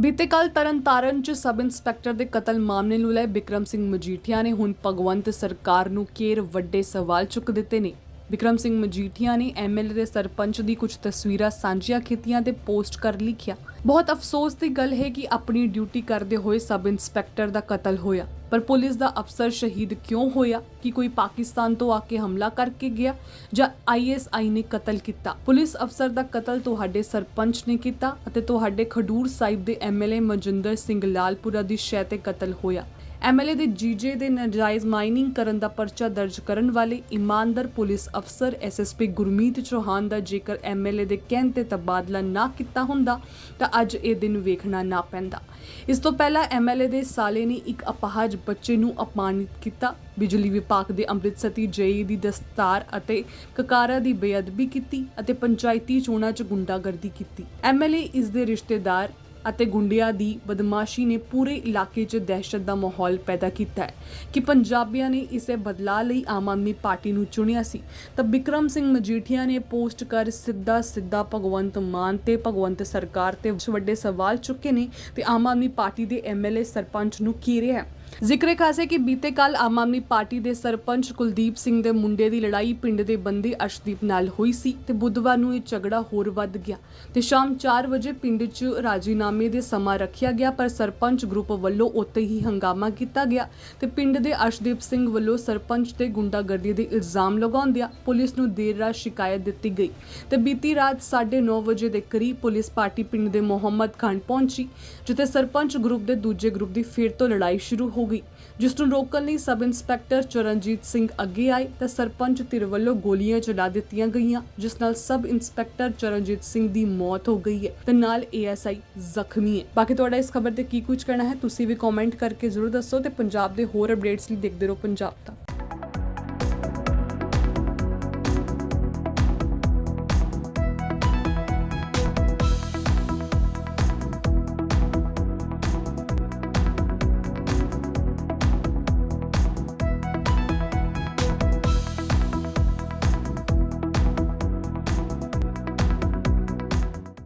ਬੀਤੇ ਕੱਲ ਤਰਨਤਾਰਨ ਚ ਸਬ ਇੰਸਪੈਕਟਰ ਦੇ ਕਤਲ ਮਾਮਲੇ ਨੂੰ ਲੈ ਬਿਕਰਮ ਸਿੰਘ ਮਜੀਠੀਆ ਨੇ ਹੁਣ ਭਗਵੰਤ ਸਰਕਾਰ ਨੂੰ ਕੇਰ ਵੱਡੇ ਸਵਾਲ ਚੁੱਕ ਦਿੱਤੇ ਨੇ। ਬਿਕਰਮ ਸਿੰਘ ਮਜੀਠੀਆ ਨੇ ਐਮਐਲਏ ਦੇ ਸਰਪੰਚ ਦੀ ਕੁਝ ਤਸਵੀਰਾਂ ਸਾਂਝੀਆਂ ਕੀਤੀਆਂ ਤੇ ਪੋਸਟ ਕਰ ਲਿਖਿਆ। ਬਹੁਤ ਅਫਸੋਸ ਦੀ ਗੱਲ ਹੈ ਕਿ ਆਪਣੀ ਡਿਊਟੀ ਕਰਦੇ ਹੋਏ ਸਬ ਇੰਸਪੈਕਟਰ ਦਾ ਕਤਲ ਹੋਇਆ। ਪਰ ਪੁਲਿਸ ਦਾ ਅਫਸਰ ਸ਼ਹੀਦ ਕਿਉਂ ਹੋਇਆ? ਕਿ ਕੋਈ ਪਾਕਿਸਤਾਨ ਤੋਂ ਆ ਕੇ ਹਮਲਾ ਕਰਕੇ ਗਿਆ ਜਾਂ ਆਈਐਸਆਈ ਨੇ ਕਤਲ ਕੀਤਾ? ਪੁਲਿਸ ਅਫਸਰ ਦਾ ਕਤਲ ਤੁਹਾਡੇ ਸਰਪੰਚ ਨੇ ਕੀਤਾ ਅਤੇ ਤੁਹਾਡੇ ਖਡੂਰ ਸਾਹਿਬ ਦੇ ਐਮਐਲਏ ਮਨਜਿੰਦਰ ਸਿੰਘ ਲਾਲਪੁਰਾ ਦੀ ਸ਼ੈ ਤੇ ਕਤਲ ਹੋਇਆ। ਐਮਐਲਏ ਦੇ ਜੀਜੇ ਦੇ ਨਾਜਾਇਜ਼ ਮਾਈਨਿੰਗ ਕਰਨ ਦਾ ਪਰਚਾ ਦਰਜ ਕਰਨ ਵਾਲੇ ਇਮਾਨਦਾਰ ਪੁਲਿਸ ਅਫਸਰ ਐਸਐਸਪੀ ਗੁਰਮੀਤ ਚੌਹਾਨ ਦਾ ਜੇਕਰ ਐਮਐਲਏ ਦੇ ਕਹਿਣ ਤੇ ਤਬਾਦਲਾ ਨਾ ਕੀਤਾ ਹੁੰਦਾ, ਤਾਂ ਅੱਜ ਇਹ ਦਿਨ ਵੇਖਣਾ ਨਾ ਪੈਂਦਾ। ਇਸ ਤੋਂ ਪਹਿਲਾਂ ਐਮਐਲਏ ਦੇ ਸਾਲੇ ਨੇ ਇੱਕ ਅਪਾਹਜ ਬੱਚੇ ਨੂੰ ਅਪਮਾਨਿਤ ਕੀਤਾ। ਬਿਜਲੀ ਵਿਭਾਗ ਦੇ ਅੰਮ੍ਰਿਤਸਰੀ ਜੇਈ ਦੀ ਦਸਤਾਰ ਅਤੇ ਕਕਾਰਾ ਦੀ ਬੇਅਦਬੀ ਕੀਤੀ ਅਤੇ ਪੰਚਾਇਤੀ ਚੋਣਾਂ 'ਚ ਗੁੰਡਾਗਰਦੀ ਕੀਤੀ। ਐਮਐਲਏ ਇਸ ਦੇ ਰਿਸ਼ਤੇਦਾਰ ਅਤੇ ਗੁੰਡਿਆਂ ਦੀ ਬਦਮਾਸ਼ੀ ਨੇ ਪੂਰੇ ਇਲਾਕੇ 'ਚ ਦਹਿਸ਼ਤ ਦਾ ਮਾਹੌਲ ਪੈਦਾ ਕੀਤਾ ਹੈ ਕਿ ਪੰਜਾਬੀਆਂ ਨੇ ਇਸੇ ਬਦਲਾਅ ਲਈ ਆਮ ਆਦਮੀ ਪਾਰਟੀ ਨੂੰ ਚੁਣਿਆ ਸੀ। ਤਾਂ ਬਿਕਰਮ ਸਿੰਘ ਮਜੀਠੀਆ ਨੇ ਪੋਸਟ ਕਰ ਸਿੱਧਾ ਸਿੱਧਾ ਭਗਵੰਤ ਮਾਨ ਤੇ ਭਗਵੰਤ ਸਰਕਾਰ ਤੇ ਵੱਡੇ ਸਵਾਲ ਚੁੱਕੇ ਨੇ ਤੇ ਆਮ ਆਦਮੀ ਪਾਰਟੀ ਦੇ ਐਮਐਲਏ ਸਰਪੰਚ ਨੂੰ ਘੇਰਿਆ ਹੈ। ਜ਼ਿਕਰੇ ਖਾਸੇ ਕਿ ਬੀਤੇ ਕੱਲ ਆਮ ਆਦਮੀ ਪਾਰਟੀ ਦੇ ਸਰਪੰਚ ਕੁਲਦੀਪ ਸਿੰਘ ਦੇ ਮੁੰਡੇ ਦੀ ਲੜਾਈ ਪਿੰਡ ਦੇ ਬੰਦੇ ਅਰਸ਼ਦੀਪ ਨਾਲ ਹੋਈ ਸੀ ਤੇ ਬੁੱਧਵਾਰ ਨੂੰ ਇਹ ਝਗੜਾ ਹੋਰ ਵੱਧ ਗਿਆ ਤੇ ਸ਼ਾਮ 4 ਵਜੇ ਪਿੰਡ 'ਚ ਰਾਜੀਨਾਮੇ ਦੇ ਸਮਾਂ ਰੱਖਿਆ ਗਿਆ, ਪਰ ਸਰਪੰਚ ਗਰੁੱਪ ਵੱਲੋਂ ਉੱਤੇ ਹੀ ਹੰਗਾਮਾ ਕੀਤਾ ਗਿਆ ਤੇ ਪਿੰਡ ਦੇ ਅਰਸ਼ਦੀਪ ਸਿੰਘ ਵੱਲੋਂ ਸਰਪੰਚ ਤੇ ਗੁੰਡਾਗਰਦੀ ਦੇ ਇਲਜ਼ਾਮ ਲਗਾਉਂਦਿਆਂ ਪੁਲਿਸ ਨੂੰ ਦੇਰ ਰਾਤ ਸ਼ਿਕਾਇਤ ਦਿੱਤੀ ਗਈ ਤੇ ਬੀਤੀ ਰਾਤ 9:30 ਵਜੇ ਦੇ ਕਰੀਬ ਪੁਲਿਸ ਪਾਰਟੀ ਪਿੰਡ ਦੇ ਮੁਹੰਮਦ ਖਾਨ ਪਹੁੰਚੀ, ਜਿੱਥੇ ਸਰਪੰਚ ਗਰੁੱਪ ਦੇ ਦੂਜੇ ਗਰੁੱਪ ਦੀ ਫਿਰ ਤੋਂ ਲੜਾਈ ਸ਼ੁਰੂ ਹੋ ਗਈ। ਜਿਸ ਨੂੰ ਰੋਕਣ ਲਈ ਸਬ ਇੰਸਪੈਕਟਰ ਚਰਨਜੀਤ ਸਿੰਘ ਅੱਗੇ ਆਏ ਤਾਂ ਸਰਪੰਚ ਧਿਰ ਵੱਲੋਂ ਗੋਲੀਆਂ ਚਲਾ ਦਿੱਤੀਆਂ ਗਈਆਂ, ਜਿਸ ਨਾਲ ਸਬ ਇੰਸਪੈਕਟਰ ਚਰਨਜੀਤ ਸਿੰਘ ਦੀ ਮੌਤ ਹੋ ਗਈ ਹੈ ਤੇ ਨਾਲ ਏਐਸਆਈ ਜ਼ਖਮੀ ਹੈ। ਬਾਕੀ ਤੁਹਾਡਾ ਇਸ ਖਬਰ ਤੇ ਕੀ ਕੁਝ ਕਹਿਣਾ ਹੈ, ਤੁਸੀਂ ਵੀ ਕਮੈਂਟ ਕਰਕੇ ਜ਼ਰੂਰ ਦੱਸੋ ਤੇ ਪੰਜਾਬ ਦੇ ਹੋਰ ਅਪਡੇਟਸ ਲਈ ਦੇਖਦੇ ਰਹੋ ਪੰਜਾਬ ਤੱਕ।